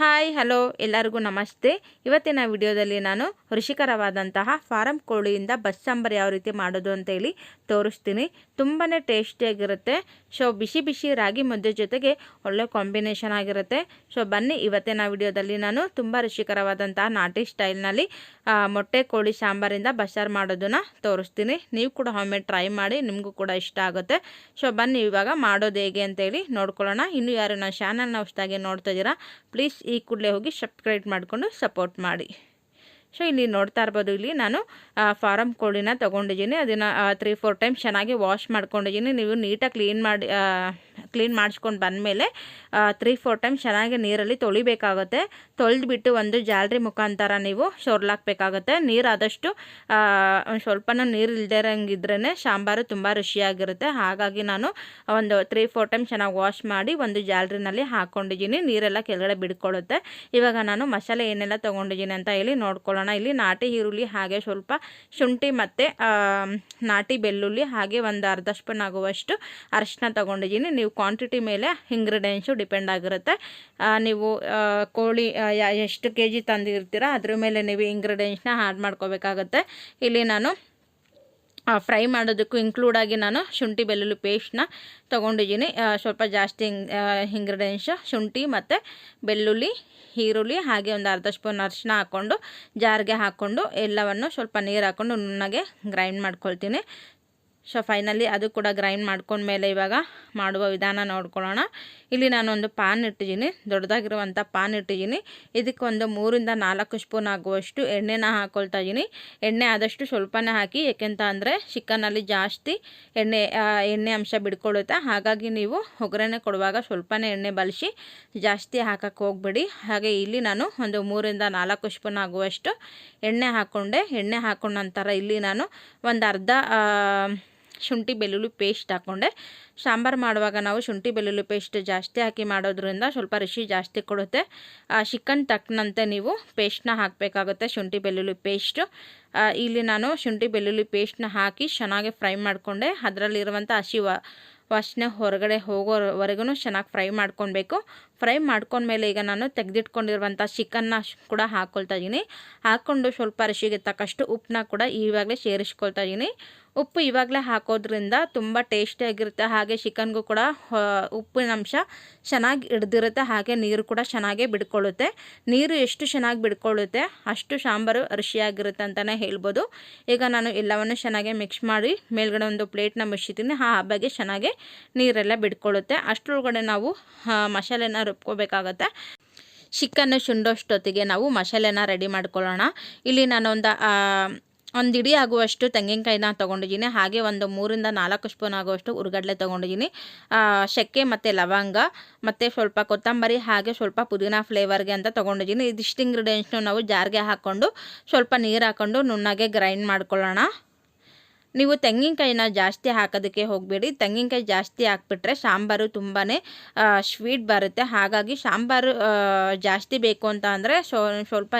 Hi, hello, ಎಲ್ಲರಿಗೂ ನಮಸ್ತೆ. ಇವತ್ತಿನ ವಿಡಿಯೋದಲ್ಲಿ ನಾನು ರುಚಿಕರವಾದಂತಹ ಫಾರಂ ಕೋಳಿಯಿಂದ ಬಸ್ ಸಾಂಬಾರು ಯಾವ ರೀತಿ ಮಾಡೋದು ಅಂತೇಳಿ ತೋರಿಸ್ತೀನಿ. ತುಂಬಾ ಟೇಸ್ಟಿಯಾಗಿರುತ್ತೆ ಸೊ ಬಿಸಿ ಬಿಸಿ ರಾಗಿ ಮುದ್ದೆ ಜೊತೆಗೆ ಒಳ್ಳೆ ಕಾಂಬಿನೇಷನ್ ಆಗಿರುತ್ತೆ. ಸೊ ಬನ್ನಿ, ಇವತ್ತಿನ ವಿಡಿಯೋದಲ್ಲಿ ನಾನು ತುಂಬ ರುಚಿಕರವಾದಂತಹ ನಾಟಿ ಸ್ಟೈಲ್ನಲ್ಲಿ ಮೊಟ್ಟೆ ಕೋಳಿ ಸಾಂಬಾರಿಂದ ಬಸ್ಸಾರು ಮಾಡೋದನ್ನು ತೋರಿಸ್ತೀನಿ. ನೀವು ಕೂಡ ಒಮ್ಮೆ ಟ್ರೈ ಮಾಡಿ, ನಿಮಗೂ ಕೂಡ ಇಷ್ಟ ಆಗುತ್ತೆ. ಸೊ ಬನ್ನಿ, ಇವಾಗ ಮಾಡೋದು ಹೇಗೆ ಅಂತೇಳಿ ನೋಡ್ಕೊಳ್ಳೋಣ. ಇನ್ನು ಯಾರು ನನ್ನ ಚಾನಲ್ನ ಹೊಸದಾಗಿ ನೋಡ್ತಾ ಇದ್ದೀರಾ ಪ್ಲೀಸ್ ಈ ಕೂಡಲೇ ಹೋಗಿ ಸಬ್ಸ್ಕ್ರೈಬ್ ಮಾಡಿಕೊಂಡು ಸಪೋರ್ಟ್ ಮಾಡಿ. ಸೊ ಇಲ್ಲಿ ನೋಡ್ತಾ ಇರ್ಬೋದು, ಇಲ್ಲಿ ನಾನು ಫಾರಮ್ ಕೋಳಿನ ತೊಗೊಂಡಿದ್ದೀನಿ. ಅದನ್ನು ತ್ರೀ ಫೋರ್ ಟೈಮ್ ಚೆನ್ನಾಗಿ ವಾಶ್ ಮಾಡ್ಕೊಂಡಿದ್ದೀನಿ. ನೀವು ನೀಟಾಗಿ ಕ್ಲೀನ್ ಮಾಡಿ ಕ್ಲೀನ್ ಮಾಡಿಸ್ಕೊಂಡು ಬಂದಮೇಲೆ ತ್ರೀ ಫೋರ್ ಟೈಮ್ ಚೆನ್ನಾಗಿ ನೀರಲ್ಲಿ ತೊಳಿಬೇಕಾಗುತ್ತೆ. ತೊಳೆದ್ಬಿಟ್ಟು ಒಂದು ಜಾಲರಿ ಮುಖಾಂತರ ನೀವು ಸೊರ್ಲಾಕ್ಬೇಕಾಗುತ್ತೆ. ನೀರು ಆದಷ್ಟು ಸ್ವಲ್ಪನ ನೀರು ಇಲ್ದಿರಂಗಿದ್ರೇ ಸಾಂಬಾರು ತುಂಬ ರುಚಿಯಾಗಿರುತ್ತೆ. ಹಾಗಾಗಿ ನಾನು ಒಂದು ತ್ರೀ ಫೋರ್ ಟೈಮ್ ಚೆನ್ನಾಗಿ ವಾಶ್ ಮಾಡಿ ಒಂದು ಜಾಲರಿನಲ್ಲಿ ಹಾಕ್ಕೊಂಡಿದ್ದೀನಿ ನೀರೆಲ್ಲ ಕೆಳಗಡೆ ಬಿಡ್ಕೊಳ್ಳುತ್ತೆ. ಇವಾಗ ನಾನು ಮಸಾಲೆ ಏನೆಲ್ಲ ತೊಗೊಂಡಿದ್ದೀನಿ ಅಂತ ಹೇಳಿ ನೋಡ್ಕೊಳ್ಳೋಣ. ಇಲ್ಲಿ ನಾಟಿ ಈರುಳ್ಳಿ ಹಾಗೆ ಸ್ವಲ್ಪ ಶುಂಠಿ ಮತ್ತು ನಾಟಿ ಬೆಳ್ಳುಳ್ಳಿ ಹಾಗೆ ಒಂದು ಅರ್ಧ ಸ್ಪೂನ್ ಆಗುವಷ್ಟು ಅರಿಶಿನ ತೊಗೊಂಡಿದ್ದೀನಿ. ನೀವು ಕ್ವಾಂಟಿಟಿ ಮೇಲೆ ಇಂಗ್ರೀಡಿಯೆಂಟ್ಸು ಡಿಪೆಂಡ್ ಆಗಿರುತ್ತೆ. ನೀವು ಕೋಳಿ ಎಷ್ಟು ಕೆ ಜಿ ತಂದಿರ್ತೀರ ಅದ್ರ ಮೇಲೆ ನೀವು ಇಂಗ್ರೀಡಿಯೆಂಟ್ಸ್ನ ಆ್ಯಡ್ ಮಾಡ್ಕೋಬೇಕಾಗತ್ತೆ. ಇಲ್ಲಿ ನಾನು ಫ್ರೈ ಮಾಡೋದಕ್ಕೂ ಇನ್ಕ್ಲೂಡಾಗಿ ನಾನು ಶುಂಠಿ ಬೆಳ್ಳುಳ್ಳಿ ಪೇಸ್ಟ್ನ ತೊಗೊಂಡಿದ್ದೀನಿ. ಸ್ವಲ್ಪ ಜಾಸ್ತಿ ಇಂಗ್ರೀಡಿಯೆಂಟ್ಸ್ ಶುಂಠಿ ಮತ್ತು ಬೆಳ್ಳುಳ್ಳಿ, ಈರುಳ್ಳಿ, ಹಾಗೆ ಒಂದು ಅರ್ಧ ಸ್ಪೂನ್ ಅರಿಶಿನ ಹಾಕ್ಕೊಂಡು, ಜಾರಿಗೆ ಹಾಕ್ಕೊಂಡು, ಎಲ್ಲವನ್ನು ಸ್ವಲ್ಪ ನೀರು ಹಾಕ್ಕೊಂಡು, ನುಣ್ಣಗೆ ಗ್ರೈಂಡ್ ಮಾಡ್ಕೊಳ್ತೀನಿ. ಸೊ ಫೈನಲಿ ಅದು ಕೂಡ ಗ್ರೈಂಡ್ ಮಾಡ್ಕೊಂಡ್ಮೇಲೆ ಇವಾಗ ಮಾಡುವ ವಿಧಾನ ನೋಡ್ಕೊಳ್ಳೋಣ. ಇಲ್ಲಿ ನಾನೊಂದು ಪಾನ್ ಇಟ್ಟಿದ್ದೀನಿ. ದೊಡ್ಡದಾಗಿರುವಂಥ ಪಾನ್ ಇಟ್ಟಿದ್ದೀನಿ. ಇದಕ್ಕೆ ಒಂದು ಮೂರಿಂದ ನಾಲ್ಕು ಸ್ಪೂನ್ ಆಗುವಷ್ಟು ಎಣ್ಣೆನ ಹಾಕ್ಕೊಳ್ತಾ ಇದ್ದೀನಿ. ಎಣ್ಣೆ ಆದಷ್ಟು ಸ್ವಲ್ಪನೇ ಹಾಕಿ, ಏಕೆಂತ ಅಂದರೆ ಚಿಕನಲ್ಲಿ ಜಾಸ್ತಿ ಎಣ್ಣೆ ಎಣ್ಣೆ ಅಂಶ ಬಿಡ್ಕೊಳ್ಳುತ್ತೆ. ಹಾಗಾಗಿ ನೀವು ಒಗ್ಗರಣೆ ಕೊಡುವಾಗ ಸ್ವಲ್ಪನೇ ಎಣ್ಣೆ ಬಳಸಿ ಜಾಸ್ತಿ ಹಾಕಕ್ಕೆ ಹೋಗ್ಬೇಡಿ. ಹಾಗೆ ಇಲ್ಲಿ ನಾನು ಒಂದು ಮೂರಿಂದ ನಾಲ್ಕು ಸ್ಪೂನ್ ಆಗುವಷ್ಟು ಎಣ್ಣೆ ಹಾಕ್ಕೊಂಡೆ ಎಣ್ಣೆ ಹಾಕೊಂಡ ನಂತರ ಇಲ್ಲಿ ನಾನು ಒಂದು ಅರ್ಧ ಶುಂಠಿ ಬೆಳ್ಳುಳ್ಳಿ ಪೇಸ್ಟ್ ಹಾಕ್ಕೊಂಡೆ ಸಾಂಬಾರು ಮಾಡುವಾಗ ನಾವು ಶುಂಠಿ ಬೆಳ್ಳುಳ್ಳಿ ಪೇಸ್ಟ್ ಜಾಸ್ತಿ ಹಾಕಿ ಮಾಡೋದ್ರಿಂದ ಸ್ವಲ್ಪ ರುಚಿ ಜಾಸ್ತಿ ಕೊಡುತ್ತೆ. ಚಿಕನ್ ತಕ್ಕನಂತೆ ನೀವು ಪೇಸ್ಟ್ನ ಹಾಕಬೇಕಾಗುತ್ತೆ ಶುಂಠಿ ಬೆಳ್ಳುಳ್ಳಿ ಪೇಸ್ಟು ಇಲ್ಲಿ ನಾನು ಶುಂಠಿ ಬೆಳ್ಳುಳ್ಳಿ ಪೇಸ್ಟ್ನ ಹಾಕಿ ಚೆನ್ನಾಗಿ ಫ್ರೈ ಮಾಡಿಕೊಂಡೆ. ಅದರಲ್ಲಿರುವಂಥ ಹಸಿ ವಾಸನೆ ಹೊರಗಡೆ ಹೋಗೋವರೆಗೂ ಚೆನ್ನಾಗಿ ಫ್ರೈ ಮಾಡ್ಕೊಬೇಕು ಫ್ರೈ ಮಾಡ್ಕೊಂಡ್ಮೇಲೆ ಈಗ ನಾನು ತೆಗೆದಿಟ್ಕೊಂಡಿರುವಂಥ ಚಿಕನ್ನ ಕೂಡ ಹಾಕ್ಕೊಳ್ತಾ ಇದ್ದೀನಿ ಹಾಕ್ಕೊಂಡು ಸ್ವಲ್ಪ ರುಚಿಗೆ ತಕ್ಕಷ್ಟು ಉಪ್ಪನ್ನ ಕೂಡ ಈವಾಗಲೇ ಸೇರಿಸ್ಕೊಳ್ತಾ ಇದ್ದೀನಿ ಉಪ್ಪು ಇವಾಗಲೇ ಹಾಕೋದ್ರಿಂದ ತುಂಬ ಟೇಸ್ಟಿಯಾಗಿರುತ್ತೆ ಹಾಗೆ ಚಿಕನ್ಗೂ ಕೂಡ ಉಪ್ಪಿನ ಅಂಶ ಚೆನ್ನಾಗಿ ಹಿಡ್ದಿರುತ್ತೆ. ಹಾಗೆ ನೀರು ಕೂಡ ಚೆನ್ನಾಗೇ ಬಿಡ್ಕೊಳ್ಳುತ್ತೆ. ನೀರು ಎಷ್ಟು ಚೆನ್ನಾಗಿ ಬಿಡ್ಕೊಳ್ಳುತ್ತೆ, ಅಷ್ಟು ಸಾಂಬಾರು ರುಚಿಯಾಗಿರುತ್ತೆ ಅಂತಲೇ ಹೇಳ್ಬೋದು. ಈಗ ನಾನು ಎಲ್ಲವನ್ನು ಚೆನ್ನಾಗೆ ಮಿಕ್ಸ್ ಮಾಡಿ ಮೇಲ್ಗಡೆ ಒಂದು ಪ್ಲೇಟ್ನ ಮುಚ್ಚಿದ್ದೀನಿ. ಆ ಹಬ್ಬಗೆ ಚೆನ್ನಾಗಿ ನೀರೆಲ್ಲ ಬಿಡ್ಕೊಳ್ಳುತ್ತೆ. ಅಷ್ಟರೊಳಗಡೆ ನಾವು ಮಸಾಲೆನ ರುಬ್ಕೋಬೇಕಾಗತ್ತೆ. ಚಿಕನ್ನು ಶುಂಡೋಷ್ಟೊತ್ತಿಗೆ ನಾವು ಮಸಾಲೆನ ರೆಡಿ ಮಾಡ್ಕೊಳ್ಳೋಣ. ಇಲ್ಲಿ ನಾನೊಂದು ಒಂದು ಇಡೀ ಆಗುವಷ್ಟು ತೆಂಗಿನಕಾಯಿನ ತೊಗೊಂಡಿದ್ದೀನಿ. ಹಾಗೆ ಒಂದು ಮೂರಿಂದ ನಾಲ್ಕು ಸ್ಪೂನ್ ಆಗುವಷ್ಟು ಉರ್ಗಡ್ಲೆ ತೊಗೊಂಡಿದ್ದೀನಿ. ಶೆಕ್ಕೆ ಮತ್ತು ಲವಂಗ ಮತ್ತು ಸ್ವಲ್ಪ ಕೊತ್ತಂಬರಿ ಹಾಗೆ ಸ್ವಲ್ಪ ಪುದೀನ ಫ್ಲೇವರ್ಗೆ ಅಂತ ತೊಗೊಂಡಿದ್ದೀನಿ. ಇದಿಷ್ಟು ಇಂಗ್ರೀಡಿಯೆಂಟ್ಸ್ನು ನಾವು ಜಾರ್ಗೆ ಹಾಕ್ಕೊಂಡು ಸ್ವಲ್ಪ ನೀರು ಹಾಕ್ಕೊಂಡು ನುಣ್ಣಗೆ ಗ್ರೈಂಡ್ ಮಾಡ್ಕೊಳ್ಳೋಣ. ನೀವು ತೆಂಗಿನಕಾಯಿನ ಜಾಸ್ತಿ ಹಾಕೋದಕ್ಕೆ ಹೋಗಬೇಡಿ. ತೆಂಗಿನಕಾಯಿ ಜಾಸ್ತಿ ಹಾಕ್ಬಿಟ್ರೆ ಸಾಂಬಾರು ತುಂಬಾ ಸ್ವೀಟ್ ಬರುತ್ತೆ. ಹಾಗಾಗಿ ಸಾಂಬಾರು ಜಾಸ್ತಿ ಬೇಕು ಅಂತ ಅಂದರೆ ಸ್ವಲ್ಪ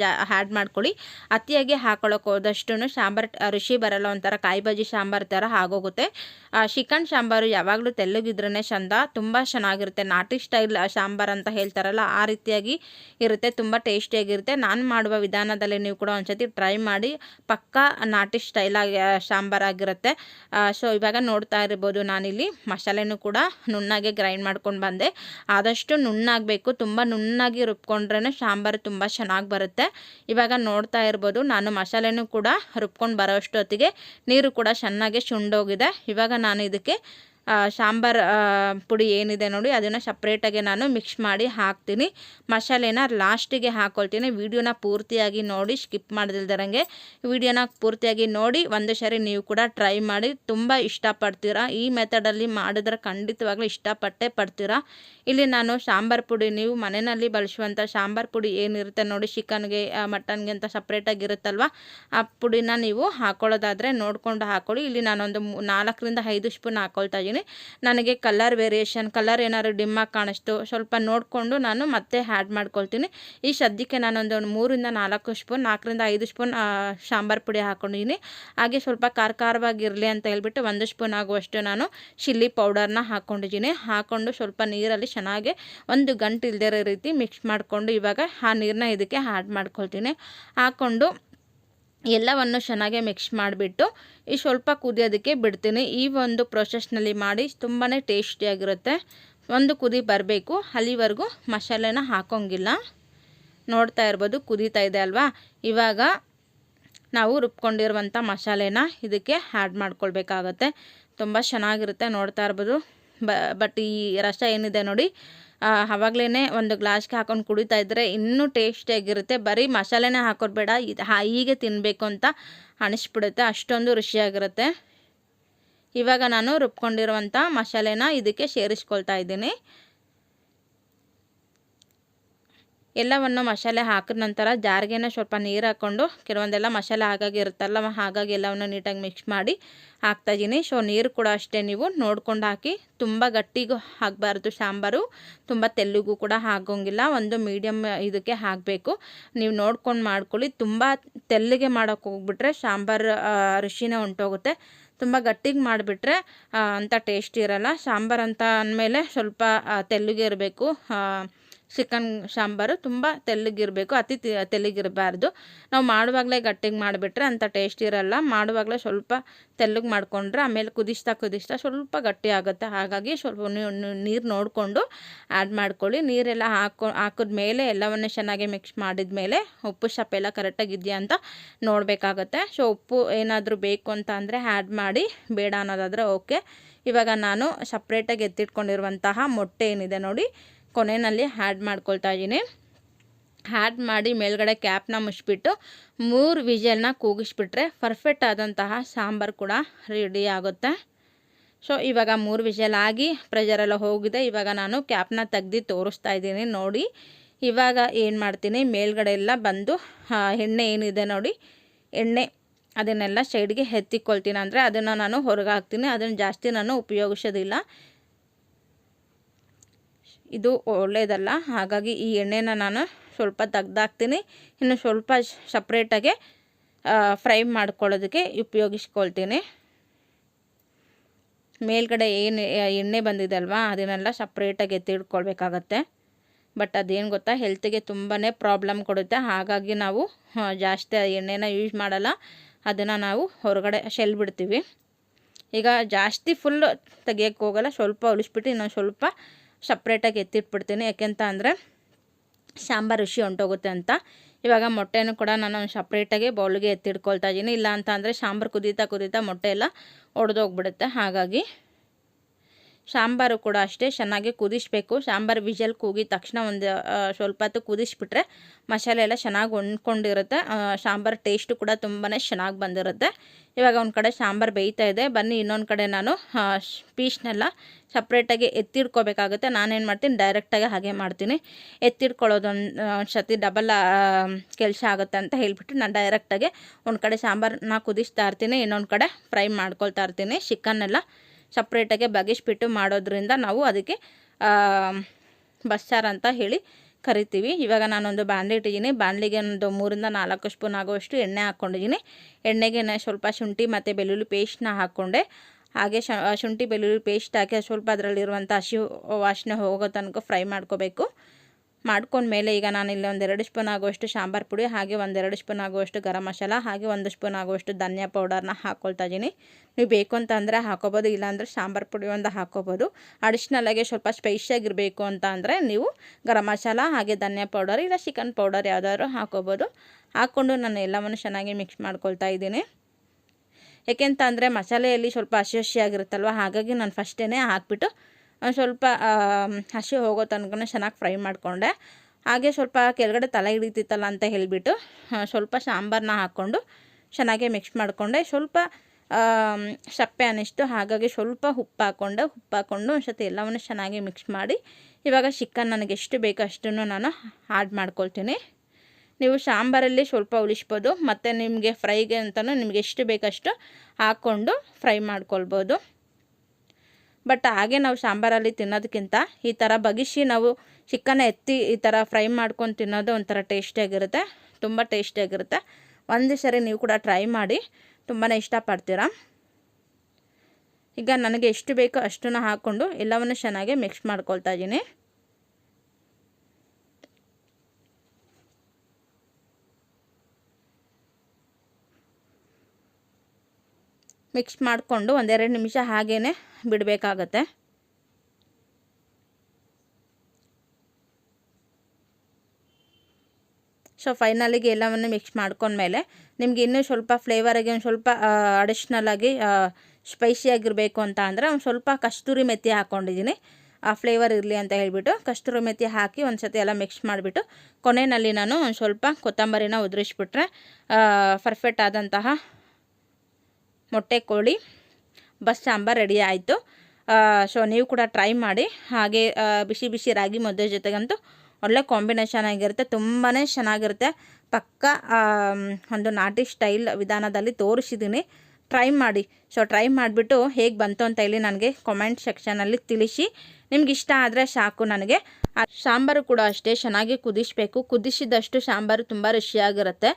ಜಾ ಆ್ಯಡ್ ಮಾಡ್ಕೊಳ್ಳಿ. ಅತಿಯಾಗಿ ಹಾಕೊಳ್ಳೋಕೆ ಹೋದಷ್ಟು ಸಾಂಬಾರು ರುಚಿ ಬರಲ್ಲ. ಒಂಥರ ಕಾಯಿ ಬಜ್ಜಿ ಸಾಂಬಾರು ಥರ ಆಗೋಗುತ್ತೆ. ಚಿಕನ್ ಸಾಂಬಾರು ಯಾವಾಗಲೂ ತೆಲ್ಲಗಿದ್ರೇ ಚಂದ. ತುಂಬ ಚೆನ್ನಾಗಿರುತ್ತೆ. ನಾಟಿ ಸ್ಟೈಲ್ ಸಾಂಬಾರು ಅಂತ ಹೇಳ್ತಾರಲ್ಲ, ಆ ರೀತಿಯಾಗಿ ಇರುತ್ತೆ. ತುಂಬ ಟೇಸ್ಟಿಯಾಗಿರುತ್ತೆ. ನಾನು ಮಾಡುವ ವಿಧಾನದಲ್ಲಿ ನೀವು ಕೂಡ ಒಂದ್ಸತಿ ಟ್ರೈ ಮಾಡಿ. ಪಕ್ಕಾ ನಾಟಿ ಸ್ಟೈಲಾಗಿ ಸಾಂಬಾರಾಗಿರುತ್ತೆ ಸೊ ಇವಾಗ ನೋಡ್ತಾ ಇರ್ಬೋದು ನಾನಿಲ್ಲಿ ಮಸಾಲೆನೂ ಕೂಡ ನುಣ್ಣಗೆ ಗ್ರೈಂಡ್ ಮಾಡ್ಕೊಂಡು ಬಂದೆ. ಆದಷ್ಟು ನುಣ್ಣಾಗಬೇಕು, ತುಂಬ ನುಣ್ಣಾಗಿ ರುಬ್ಕೊಂಡ್ರೇ ಸಾಂಬಾರು ತುಂಬ ಚೆನ್ನಾಗಿ ಬರುತ್ತೆ. ಇವಾಗ ನೋಡ್ತಾ ಇರ್ಬೋದು ನಾನು ಮಸಾಲೆನೂ ಕೂಡ ರುಬ್ಕೊಂಡು ಬರೋಷ್ಟೊತ್ತಿಗೆ ನೀರು ಕೂಡ ಚೆನ್ನಾಗಿ ಶುಂಡೋಗಿದೆ. ಇವಾಗ ನಾನು ಇದಕ್ಕೆ ಸಾಂಬಾರ್ ಪುಡಿ ಏನಿದೆ ನೋಡಿ, ಅದನ್ನು ಸಪ್ರೇಟಾಗಿ ನಾನು ಮಿಕ್ಸ್ ಮಾಡಿ ಹಾಕ್ತೀನಿ. ಮಸಾಲೆನ ಲಾಸ್ಟಿಗೆ ಹಾಕ್ಕೊಳ್ತೀನಿ ವೀಡಿಯೋನ ಪೂರ್ತಿಯಾಗಿ ನೋಡಿ ಸ್ಕಿಪ್ ಮಾಡ್ದಿಲ್ದಿರಂಗೆ ವಿಡಿಯೋನ ಪೂರ್ತಿಯಾಗಿ ನೋಡಿ, ಒಂದು ಸರಿ ನೀವು ಕೂಡ ಟ್ರೈ ಮಾಡಿ, ತುಂಬ ಇಷ್ಟಪಡ್ತೀರಾ? ಈ ಮೆಥಡಲ್ಲಿ ಮಾಡಿದ್ರೆ ಖಂಡಿತವಾಗ್ಲೂ ಇಷ್ಟಪಟ್ಟೆ ಪಡ್ತೀರಾ? ಇಲ್ಲಿ ನಾನು ಸಾಂಬಾರು ಪುಡಿ, ನೀವು ಮನೆಯಲ್ಲಿ ಬಳಸುವಂಥ ಸಾಂಬಾರು ಪುಡಿ ಏನಿರುತ್ತೆ ನೋಡಿ ಚಿಕನ್ಗೆ ಮಟನ್ಗೆ ಅಂತ ಸಪ್ರೇಟಾಗಿ ಇರುತ್ತಲ್ವ? ಆ ಪುಡಿನ ನೀವು ಹಾಕೊಳ್ಳೋದಾದರೆ ನೋಡಿಕೊಂಡು ಹಾಕೊಳ್ಳಿ. ಇಲ್ಲಿ ನಾನೊಂದು ನಾಲ್ಕರಿಂದ ಐದು ಸ್ಪೂನ್ ಹಾಕ್ಕೊಳ್ತಾ ಇದ್ದೀನಿ. ನನಗೆ ಕಲರ್ ವೇರಿಯೇಷನ್ ಕಲರ್ ಏನಾದ್ರು ಡಿಮ್ಮಾಗಿ ಕಾಣಿಸ್ತು, ಸ್ವಲ್ಪ ನೋಡಿಕೊಂಡು ನಾನು ಮತ್ತೆ ಹ್ಯಾಡ್ ಮಾಡ್ಕೊಳ್ತೀನಿ. ಈ ಸದ್ಯಕ್ಕೆ ನಾನೊಂದು ಮೂರಿಂದ ನಾಲ್ಕು ಸ್ಪೂನ್ ನಾಲ್ಕರಿಂದ ಐದು ಸ್ಪೂನ್ ಸಾಂಬಾರು ಪುಡಿ ಹಾಕ್ಕೊಂಡಿದ್ದೀನಿ ಹಾಗೆ ಸ್ವಲ್ಪ ಖಾರ ಖಾರವಾಗಿರಲಿ ಅಂತ ಹೇಳ್ಬಿಟ್ಟು ಒಂದು ಸ್ಪೂನ್ ಆಗುವಷ್ಟು ನಾನು ಚಿಲ್ಲಿ ಪೌಡರ್ನ ಹಾಕ್ಕೊಂಡಿದ್ದೀನಿ ಹಾಕ್ಕೊಂಡು ಸ್ವಲ್ಪ ನೀರಲ್ಲಿ ಚೆನ್ನಾಗಿ ಒಂದು ಗಂಟು ಇಲ್ದಿರೋ ರೀತಿ ಮಿಕ್ಸ್ ಮಾಡಿಕೊಂಡು ಇವಾಗ ಆ ನೀರನ್ನ ಇದಕ್ಕೆ ಆ್ಯಡ್ ಮಾಡ್ಕೊಳ್ತೀನಿ. ಹಾಕ್ಕೊಂಡು ಎಲ್ಲವನ್ನು ಚೆನ್ನಾಗೆ ಮಿಕ್ಸ್ ಮಾಡಿಬಿಟ್ಟು ಈ ಸ್ವಲ್ಪ ಕುದಿಯೋದಕ್ಕೆ ಬಿಡ್ತೀನಿ. ಈ ಒಂದು ಪ್ರೊಸೆಸ್ನಲ್ಲಿ ಮಾಡಿ ತುಂಬಾ ಟೇಸ್ಟಿಯಾಗಿರುತ್ತೆ ಒಂದು ಕುದಿ ಬರಬೇಕು. ಅಲ್ಲಿವರೆಗೂ ಮಸಾಲೆನ ಹಾಕೋಂಗಿಲ್ಲ. ನೋಡ್ತಾ ಇರ್ಬೋದು, ಕುದೀತಾ ಇದೆ ಅಲ್ವಾ? ಇವಾಗ ನಾವು ರುಬ್ಕೊಂಡಿರುವಂಥ ಮಸಾಲೆನ ಇದಕ್ಕೆ ಆ್ಯಡ್ ಮಾಡ್ಕೊಳ್ಬೇಕಾಗತ್ತೆ. ತುಂಬ ಚೆನ್ನಾಗಿರುತ್ತೆ ನೋಡ್ತಾ ಇರ್ಬೋದು. ಬಟ್ ಈ ರಸ ಏನಿದೆ ನೋಡಿ ಆವಾಗಲೇ ಒಂದು ಗ್ಲಾಸ್ಗೆ ಹಾಕೊಂಡು ಕುಡಿತಾ ಇದ್ದರೆ ಇನ್ನೂ ಟೇಸ್ಟಿಯಾಗಿರುತ್ತೆ ಬರೀ ಮಸಾಲೆನೇ ಹಾಕೋದ್ಬೇಡ ಇದು ಹೀಗೆ ತಿನ್ನಬೇಕು ಅಂತ ಅನಿಸ್ಬಿಡುತ್ತೆ. ಅಷ್ಟೊಂದು ರುಚಿಯಾಗಿರುತ್ತೆ. ಇವಾಗ ನಾನು ರುಬ್ಕೊಂಡಿರುವಂಥ ಮಸಾಲೆನ ಇದಕ್ಕೆ ಸೇರಿಸ್ಕೊಳ್ತಾ ಇದ್ದೀನಿ. ಎಲ್ಲವನ್ನು ಮಸಾಲೆ ಹಾಕಿದ ನಂತರ ಜಾರಿಗೆನ ಸ್ವಲ್ಪ ನೀರು ಹಾಕ್ಕೊಂಡು ಕೆಲವೊಂದೆಲ್ಲ ಮಸಾಲೆ ಹಾಗಾಗಿ ಇರುತ್ತಲ್ಲ, ಹಾಗಾಗಿ ಎಲ್ಲವನ್ನು ನೀಟಾಗಿ ಮಿಕ್ಸ್ ಮಾಡಿ ಹಾಕ್ತಾಯಿದ್ದೀನಿ ಸೊ ನೀರು ಕೂಡ ಅಷ್ಟೇ ನೀವು ನೋಡ್ಕೊಂಡು ಹಾಕಿ, ತುಂಬ ಗಟ್ಟಿಗೂ ಹಾಕಬಾರ್ದು ಸಾಂಬಾರು, ತುಂಬ ತೆಲ್ಲಿಗೂ ಕೂಡ ಆಗೋಂಗಿಲ್ಲ ಒಂದು ಮೀಡಿಯಮ್ ಇದಕ್ಕೆ ಹಾಕಬೇಕು. ನೀವು ನೋಡ್ಕೊಂಡು ಮಾಡ್ಕೊಳ್ಳಿ, ತುಂಬ ತೆಲ್ಲಿಗೆ ಮಾಡೋಕ್ಕೆ ಹೋಗ್ಬಿಟ್ರೆ ಸಾಂಬಾರು ರುಚಿನೇ ಉಂಟೋಗುತ್ತೆ. ತುಂಬ ಗಟ್ಟಿಗೆ ಮಾಡಿಬಿಟ್ರೆ ಅಂಥ ಟೇಸ್ಟ್ ಇರೋಲ್ಲ. ಸಾಂಬಾರು ಅಂತ ಅಂದಮೇಲೆ ಸ್ವಲ್ಪ ತೆಲ್ಲಿಗೆ ಇರಬೇಕು ಚಿಕನ್ ಸಾಂಬಾರು ತುಂಬ ತೆಳ್ಳಗಿರಬೇಕು, ಅತಿ ತೆಲ್ಲಗಿರಬಾರ್ದು ನಾವು ಮಾಡುವಾಗಲೇ ಗಟ್ಟಿಗೆ ಮಾಡಿಬಿಟ್ರೆ ಅಂಥ ಟೇಸ್ಟ್ ಇರಲ್ಲ. ಮಾಡುವಾಗಲೇ ಸ್ವಲ್ಪ ತೆಳ್ಳಗೆ ಮಾಡಿಕೊಂಡ್ರೆ ಆಮೇಲೆ ಕುದಿಸ್ತಾ ಕುದಿಸ್ತಾ ಸ್ವಲ್ಪ ಗಟ್ಟಿ ಆಗುತ್ತೆ. ಹಾಗಾಗಿ ಸ್ವಲ್ಪ ನೀರು ನೋಡಿಕೊಂಡು ಆ್ಯಡ್ ಮಾಡ್ಕೊಳ್ಳಿ. ನೀರೆಲ್ಲ ಹಾಕೊ, ಹಾಕಿದ ಮೇಲೆ ಎಲ್ಲವನ್ನೇ ಚೆನ್ನಾಗಿ ಮಿಕ್ಸ್ ಮಾಡಿದ ಮೇಲೆ ಉಪ್ಪು ಸಪ್ಪೆಲ್ಲ ಕರೆಕ್ಟಾಗಿದೆಯಾ ಅಂತ ನೋಡಬೇಕಾಗತ್ತೆ. ಸೊ ಉಪ್ಪು ಏನಾದರೂ ಬೇಕು ಅಂತ ಅಂದರೆ ಆ್ಯಡ್ ಮಾಡಿ, ಬೇಡ ಅನ್ನೋದಾದರೆ ಓಕೆ ಇವಾಗ ನಾನು ಸಪ್ರೇಟಾಗಿ ಎತ್ತಿಟ್ಕೊಂಡಿರುವಂತಹ ಮೊಟ್ಟೆ ಏನಿದೆ ನೋಡಿ. ಕೊನೆಯಲ್ಲಿ ಹ್ಯಾಡ್ ಮಾಡ್ಕೊಳ್ತಾ ಇದ್ದೀನಿ. ಹ್ಯಾಡ್ ಮಾಡಿ ಮೇಲ್ಗಡೆ ಕ್ಯಾಪ್ನ ಮುಚ್ಚಿಬಿಟ್ಟು ಮೂರು ವಿಜಲ್ನ ಕೂಗಿಸ್ಬಿಟ್ರೆ ಪರ್ಫೆಕ್ಟ್ ಆದಂತಹ ಸಾಂಬಾರು ಕೂಡ ರೆಡಿ ಆಗುತ್ತೆ. ಸೊ ಇವಾಗ ಮೂರು ವಿಜಲ್ ಆಗಿ ಪ್ರೆಷರೆಲ್ಲ ಹೋಗಿದೆ. ಇವಾಗ ನಾನು ಕ್ಯಾಪ್ನ ತೆಗ್ದು ತೋರಿಸ್ತಾ ಇದ್ದೀನಿ ನೋಡಿ. ಇವಾಗ ಏನು ಮಾಡ್ತೀನಿ? ಮೇಲ್ಗಡೆ ಎಲ್ಲ ಬಂದು ಎಣ್ಣೆ ಏನಿದೆ ನೋಡಿ, ಎಣ್ಣೆ ಅದನ್ನೆಲ್ಲ ಸೈಡ್ಗೆ ಎತ್ತಿಕೊಳ್ತೀನಿ. ಅಂದರೆ ಅದನ್ನು ನಾನು ಹೊರಗೆ ಹಾಕ್ತೀನಿ ಅದನ್ನು ಜಾಸ್ತಿ ನಾನು ಉಪಯೋಗಿಸೋದಿಲ್ಲ. ಇದು ಒಳ್ಳೆಯದಲ್ಲ ಹಾಗಾಗಿ ಈ ಎಣ್ಣೆನ ನಾನು ಸ್ವಲ್ಪ ತೆಗ್ದಾಕ್ತೀನಿ. ಇನ್ನು ಸ್ವಲ್ಪ ಸಪ್ರೇಟಾಗೆ ಫ್ರೈ ಮಾಡ್ಕೊಳ್ಳೋದಕ್ಕೆ ಉಪಯೋಗಿಸ್ಕೊಳ್ತೀನಿ. ಮೇಲ್ಗಡೆ ಏನು ಎಣ್ಣೆ ಬಂದಿದೆ ಅಲ್ವಾ, ಅದನ್ನೆಲ್ಲ ಸಪ್ರೇಟಾಗಿ ಎತ್ತಿಡ್ಕೊಳ್ಬೇಕಾಗತ್ತೆ ಬಟ್ ಅದೇನು ಗೊತ್ತಾ ಹೆಲ್ತಿಗೆ ತುಂಬಾ ಪ್ರಾಬ್ಲಮ್ ಕೊಡುತ್ತೆ. ಹಾಗಾಗಿ ನಾವು ಜಾಸ್ತಿ ಎಣ್ಣೆನ ಯೂಸ್ ಮಾಡಲ್ಲ. ಅದನ್ನು ನಾವು ಹೊರಗಡೆ ಶೆಲ್ ಬಿಡ್ತೀವಿ. ಈಗ ಜಾಸ್ತಿ ಫುಲ್ ತೆಗಿಯೋಕ್ಕೆ ಹೋಗಲ್ಲ, ಸ್ವಲ್ಪ ಉಳಿಸ್ಬಿಟ್ಟು ಇನ್ನೊಂದು ಸ್ವಲ್ಪ ಸಪ್ರೇಟಾಗಿ ಎತ್ತಿಟ್ಬಿಡ್ತೀನಿ. ಯಾಕೆಂತ ಅಂದರೆ ಸಾಂಬಾರು ರುಚಿ ಹೊಂಟೋಗುತ್ತೆ ಅಂತ. ಇವಾಗ ಮೊಟ್ಟೆನೂ ಕೂಡ ನಾನು ಸಪ್ರೇಟಾಗಿ ಬೌಲ್ಗೆ ಎತ್ತಿಟ್ಕೊಳ್ತಾ ಇದ್ದೀನಿ. ಇಲ್ಲ ಅಂತ ಅಂದರೆ ಸಾಂಬಾರು ಕುದೀತಾ ಕುದೀತಾ ಮೊಟ್ಟೆ ಎಲ್ಲ ಒಡೆದೋಗ್ಬಿಡುತ್ತೆ. ಹಾಗಾಗಿ ಸಾಂಬಾರು ಕೂಡ ಅಷ್ಟೇ, ಚೆನ್ನಾಗಿ ಕುದಿಸ್ಬೇಕು. ಸಾಂಬಾರು ವಿಜಲ್ ಕೂಗಿದ ತಕ್ಷಣ ಒಂದು ಸ್ವಲ್ಪ ಹೊತ್ತು ಕುದಿಸ್ಬಿಟ್ರೆ ಮಸಾಲೆ ಎಲ್ಲ ಚೆನ್ನಾಗಿ ಹೊಂದ್ಕೊಂಡಿರುತ್ತೆ ಸಾಂಬಾರು ಟೇಸ್ಟು ಕೂಡ ತುಂಬಾ ಚೆನ್ನಾಗಿ ಬಂದಿರುತ್ತೆ. ಇವಾಗ ಒಂದು ಕಡೆ ಸಾಂಬಾರು ಬೇಯ್ತಾ ಇದೆ. ಬನ್ನಿ ಇನ್ನೊಂದು ಕಡೆ ನಾನು ಪೀಸ್ನೆಲ್ಲ ಸಪ್ರೇಟಾಗಿ ಎತ್ತಿಡ್ಕೋಬೇಕಾಗುತ್ತೆ. ನಾನೇನು ಮಾಡ್ತೀನಿ ಡೈರೆಕ್ಟಾಗಿ ಹಾಗೆ ಮಾಡ್ತೀನಿ. ಎತ್ತಿಡ್ಕೊಳ್ಳೋದೊಂದು ಸತಿ ಡಬಲ್ ಕೆಲಸ ಆಗುತ್ತೆ ಅಂತ ಹೇಳಿಬಿಟ್ಟು ನಾನು ಡೈರೆಕ್ಟಾಗಿ ಒಂದು ಕಡೆ ಸಾಂಬಾರನ್ನ ಕುದಿಸ್ತಾ ಇರ್ತೀನಿ. ಇನ್ನೊಂದು ಕಡೆ ಫ್ರೈ ಮಾಡ್ಕೊಳ್ತಾ ಇರ್ತೀನಿ. ಚಿಕನ್ನೆಲ್ಲ ಸಪ್ರೇಟಾಗಿ ಬಗೆಸ್ಬಿಟ್ಟು ಮಾಡೋದ್ರಿಂದ ನಾವು ಅದಕ್ಕೆ ಬಸ್ಸಾರು ಅಂತ ಹೇಳಿ ಕರಿತೀವಿ. ಇವಾಗ ನಾನೊಂದು ಬಾಂಡ್ಲಿ ಇಟ್ಟಿದ್ದೀನಿ. ಬಾಂಡ್ಲಿಗೆ ಒಂದು ಮೂರಿಂದ ನಾಲ್ಕು ಸ್ಪೂನ್ ಆಗುವಷ್ಟು ಎಣ್ಣೆ ಹಾಕ್ಕೊಂಡಿದ್ದೀನಿ. ಎಣ್ಣೆಗೆ ಸ್ವಲ್ಪ ಶುಂಠಿ ಮತ್ತು ಬೆಳ್ಳುಳ್ಳಿ ಪೇಸ್ಟ್ನ ಹಾಕ್ಕೊಂಡೆ. ಹಾಗೆ ಶುಂಠಿ, ಬೆಳ್ಳುಳ್ಳಿ ಪೇಸ್ಟ್ ಹಾಕಿ ಸ್ವಲ್ಪ ಅದರಲ್ಲಿರುವಂಥ ಹಸಿ ವಾಸನೆ ಹೋಗೋ ತನಕ ಫ್ರೈ ಮಾಡ್ಕೋಬೇಕು. ಮಾಡ್ಕೊಂಡ್ಮೇಲೆ ಈಗ ನಾನು ಇಲ್ಲಿ ಒಂದೆರಡು ಸ್ಪೂನ್ ಆಗುವಷ್ಟು ಸಾಂಬಾರು ಪುಡಿ, ಹಾಗೆ ಒಂದೆರಡು ಸ್ಪೂನ್ ಆಗುವಷ್ಟು ಗರಂ ಮಸಾಲ, ಹಾಗೆ ಒಂದು ಸ್ಪೂನ್ ಆಗುವಷ್ಟು ಧನಿಯಾ ಪೌಡರ್ನ ಹಾಕ್ಕೊಳ್ತಾ ಇದ್ದೀನಿ ನೀವು ಬೇಕು ಅಂತ ಅಂದರೆ ಹಾಕೋಬೋದು ಇಲ್ಲಾಂದರೆ ಸಾಂಬಾರು ಪುಡಿ ಒಂದು ಹಾಕೋಬೋದು. ಅಡಿಷ್ನಲಾಗಿ ಸ್ವಲ್ಪ ಸ್ಪೈಸಿಯಾಗಿರಬೇಕು ಅಂತ ಅಂದರೆ ನೀವು ಗರಂ ಮಸಾಲ, ಹಾಗೆ ಧನಿಯಾ ಪೌಡರ್, ಇಲ್ಲ ಚಿಕನ್ ಪೌಡರ್ ಯಾವುದಾದ್ರು ಹಾಕೋಬೋದು. ಹಾಕ್ಕೊಂಡು ನಾನು ಎಲ್ಲವನ್ನು ಚೆನ್ನಾಗಿ ಮಿಕ್ಸ್ ಮಾಡ್ಕೊಳ್ತಾ ಇದ್ದೀನಿ ಏಕೆಂತ ಅಂದರೆ ಮಸಾಲೆಯಲ್ಲಿ ಸ್ವಲ್ಪ ಹಸಿ ಹಸಿಯಾಗಿರುತ್ತಲ್ವ, ಹಾಗಾಗಿ ನಾನು ಫಸ್ಟೇ ಹಾಕ್ಬಿಟ್ಟು ಸ್ವಲ್ಪ ಹಸಿ ಹೋಗೋ ತನಕ ಚೆನ್ನಾಗಿ ಫ್ರೈ ಮಾಡಿಕೊಂಡೆ. ಹಾಗೆ ಸ್ವಲ್ಪ ಕೆಳಗಡೆ ತಲೆ ಹಿಡಿತಿತ್ತಲ್ಲ ಅಂತ ಹೇಳಿಬಿಟ್ಟು ಸ್ವಲ್ಪ ಸಾಂಬಾರನ್ನ ಹಾಕ್ಕೊಂಡು ಚೆನ್ನಾಗೆ ಮಿಕ್ಸ್ ಮಾಡಿಕೊಂಡೆ. ಸ್ವಲ್ಪ ಸಪ್ಪೆ ಅನ್ನಿಸ್ತು ಹಾಗಾಗಿ ಸ್ವಲ್ಪ ಉಪ್ಪು ಹಾಕ್ಕೊಂಡೆ. ಉಪ್ಪು ಹಾಕ್ಕೊಂಡು ಒಂದು ಎಲ್ಲವನ್ನು ಚೆನ್ನಾಗಿ ಮಿಕ್ಸ್ ಮಾಡಿ, ಇವಾಗ ಚಿಕನ್ ನನಗೆ ಎಷ್ಟು ಬೇಕು ಅಷ್ಟನ್ನು ನಾನು ಆ್ಯಡ್ ಮಾಡ್ಕೊಳ್ತೀನಿ. ನೀವು ಸಾಂಬಾರಲ್ಲಿ ಸ್ವಲ್ಪ ಉಳಿಸ್ಬೋದು, ಮತ್ತು ನಿಮಗೆ ಫ್ರೈಗೆ ಅಂತಲೂ ನಿಮಗೆ ಎಷ್ಟು ಬೇಕಷ್ಟು ಹಾಕ್ಕೊಂಡು ಫ್ರೈ ಮಾಡ್ಕೊಳ್ಬೋದು. ಬಟ್ ಹಾಗೆ ನಾವು ಸಾಂಬಾರಲ್ಲಿ ತಿನ್ನೋದಕ್ಕಿಂತ ಈ ಥರ ಬಗಿಸಿ ನಾವು ಚಿಕನ್ ಎತ್ತಿ ಈ ಥರ ಫ್ರೈ ಮಾಡ್ಕೊಂಡು ತಿನ್ನೋದು ಒಂಥರ ಟೇಸ್ಟಿಯಾಗಿರುತ್ತೆ ತುಂಬ ಟೇಸ್ಟಿಯಾಗಿರುತ್ತೆ ಒಂದು ಸರಿ ನೀವು ಕೂಡ ಟ್ರೈ ಮಾಡಿ ತುಂಬಾ ಇಷ್ಟಪಡ್ತೀರ? ಈಗ ನನಗೆ ಎಷ್ಟು ಬೇಕೋ ಅಷ್ಟನ್ನು ಹಾಕ್ಕೊಂಡು ಎಲ್ಲವನ್ನು ಚೆನ್ನಾಗಿ ಮಿಕ್ಸ್ ಮಾಡ್ಕೊಳ್ತಾ ಇದ್ದೀನಿ. ಮಿಕ್ಸ್ ಮಾಡಿಕೊಂಡು ಒಂದೆರಡು ನಿಮಿಷ ಹಾಗೇ ಬಿಡಬೇಕಾಗತ್ತೆ. ಸೊ ಫೈನಲಿಗೆ ಎಲ್ಲವನ್ನು ಮಿಕ್ಸ್ ಮಾಡ್ಕೊಂಡ್ಮೇಲೆ ನಿಮ್ಗೆ ಇನ್ನೂ ಸ್ವಲ್ಪ ಫ್ಲೇವರಾಗಿ ಒಂದು ಸ್ವಲ್ಪ ಅಡಿಷ್ನಲ್ ಆಗಿ ಸ್ಪೈಸಿಯಾಗಿರಬೇಕು ಅಂತ ಅಂದರೆ ಒಂದು ಸ್ವಲ್ಪ ಕಸ್ತೂರಿ ಮೆತ್ತಿ ಹಾಕ್ಕೊಂಡಿದ್ದೀನಿ ಆ ಫ್ಲೇವರ್ ಇರಲಿ ಅಂತ ಹೇಳಿಬಿಟ್ಟು ಕಸ್ತೂರಿ ಮೆತ್ತಿ ಹಾಕಿ ಒಂದು ಸತಿ ಎಲ್ಲ ಮಿಕ್ಸ್ ಮಾಡಿಬಿಟ್ಟು ಕೊನೆಯಲ್ಲಿ ನಾನು ಒಂದು ಸ್ವಲ್ಪ ಕೊತ್ತಂಬರಿನ ಉದುರಿಸ್ಬಿಟ್ರೆ ಪರ್ಫೆಕ್ಟ್ ಆದಂತಹ ಮೊಟ್ಟೆ ಕೋಳಿ, ಬಸ್ ಸಾಂಬಾರು ರೆಡಿ ಆಯಿತು. ಸೊ ನೀವು ಕೂಡ ಟ್ರೈ ಮಾಡಿ. ಹಾಗೆ ಬಿಸಿ ಬಿಸಿ ರಾಗಿ ಮುದ್ದೆ ಜೊತೆಗಂತೂ ಒಳ್ಳೆ ಕಾಂಬಿನೇಷನ್ ಆಗಿರುತ್ತೆ. ತುಂಬಾ ಚೆನ್ನಾಗಿರುತ್ತೆ. ಪಕ್ಕ ಒಂದು ನಾಟಿ ಸ್ಟೈಲ್ ವಿಧಾನದಲ್ಲಿ ತೋರಿಸಿದ್ದೀನಿ ಟ್ರೈ ಮಾಡಿ. ಸೊ ಟ್ರೈ ಮಾಡಿಬಿಟ್ಟು ಹೇಗೆ ಬಂತು ಅಂತ ಹೇಳಿ ನನಗೆ ಕಾಮೆಂಟ್ ಸೆಕ್ಷನಲ್ಲಿ ತಿಳಿಸಿ. ನಿಮ್ಗೆ ಇಷ್ಟ ಆದರೆ ಸಾಕು ನನಗೆ. ಸಾಂಬಾರು ಕೂಡ ಅಷ್ಟೇ ಚೆನ್ನಾಗಿ ಕುದಿಸಬೇಕು. ಕುದಿಸಿದಷ್ಟು ಸಾಂಬಾರು ತುಂಬ ರುಚಿಯಾಗಿರುತ್ತೆ.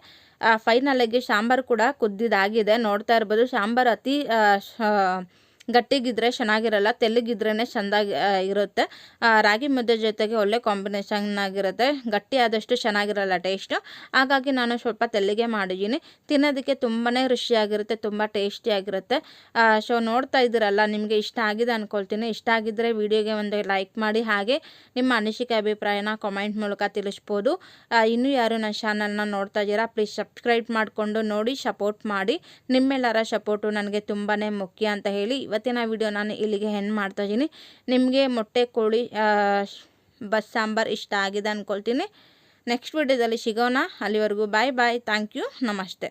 ಫೈನಲಾಗಿ ಸಾಂಬಾರು ಕೂಡ ಕುದ್ದಿದ್ದಾಗಿದೆ ನೋಡ್ತಾ ಇರ್ಬೋದು ಸಾಂಬಾರು ಅತಿ ಗಟ್ಟಿಗಿದ್ರೆ ಚೆನ್ನಾಗಿರಲ್ಲ ತೆಳ್ಳಗಿದ್ರೇ ಚೆಂದಾಗಿ ಇರುತ್ತೆ. ರಾಗಿ ಮುದ್ದೆ ಜೊತೆಗೆ ಒಳ್ಳೆ ಕಾಂಬಿನೇಷನ್ ಆಗಿರುತ್ತೆ. ಗಟ್ಟಿ ಆದಷ್ಟು ಚೆನ್ನಾಗಿರಲ್ಲ ಟೇಸ್ಟು ಹಾಗಾಗಿ ನಾನು ಸ್ವಲ್ಪ ತೆಲ್ಲಿಗೆ ಮಾಡಿದ್ದೀನಿ. ತಿನ್ನೋದಕ್ಕೆ ತುಂಬಾ ರುಚಿಯಾಗಿರುತ್ತೆ, ತುಂಬ ಟೇಸ್ಟಿಯಾಗಿರುತ್ತೆ ಸೊ ನೋಡ್ತಾ ಇದ್ದೀರಲ್ಲ, ನಿಮಗೆ ಇಷ್ಟ ಆಗಿದೆ ಅಂದ್ಕೊಳ್ತೀನಿ ಇಷ್ಟ ಆಗಿದ್ದರೆ ವಿಡಿಯೋಗೆ ಒಂದು ಲೈಕ್ ಮಾಡಿ. ಹಾಗೆ ನಿಮ್ಮ ಅನಿಸಿಕೆ ಅಭಿಪ್ರಾಯನ ಕಾಮೆಂಟ್ ಮೂಲಕ ತಿಳಿಸ್ಬೋದು. ಇನ್ನೂ ಯಾರು ನನ್ನ ಚಾನಲ್ನ ನೋಡ್ತಾ ಇದ್ದೀರಾ ಪ್ಲೀಸ್ ಸಬ್ಸ್ಕ್ರೈಬ್ ಮಾಡಿಕೊಂಡು ನೋಡಿ ಸಪೋರ್ಟ್ ಮಾಡಿ. ನಿಮ್ಮೆಲ್ಲರ ಸಪೋರ್ಟು ನನಗೆ ತುಂಬಾ ಮುಖ್ಯ ಅಂತ ಹೇಳಿ ಇವತ್ತಿನ ವಿಡಿಯೋ ನಾನು ಇಲ್ಲಿಗೆ ಹೆಣ್ಣು ಮಾಡ್ತಾ ಇದ್ದೀನಿ. ನಿಮಗೆ ಮೊಟ್ಟೆ ಕೋಳಿ ಬಸ್ ಸಾಂಬಾರು ಇಷ್ಟ ಆಗಿದೆ ಅಂದ್ಕೊಳ್ತೀನಿ ನೆಕ್ಸ್ಟ್ ವಿಡಿಯೋದಲ್ಲಿ ಸಿಗೋಣ. ಅಲ್ಲಿವರೆಗೂ ಬಾಯ್ ಬಾಯ್ ಥ್ಯಾಂಕ್ ಯು ನಮಸ್ತೆ.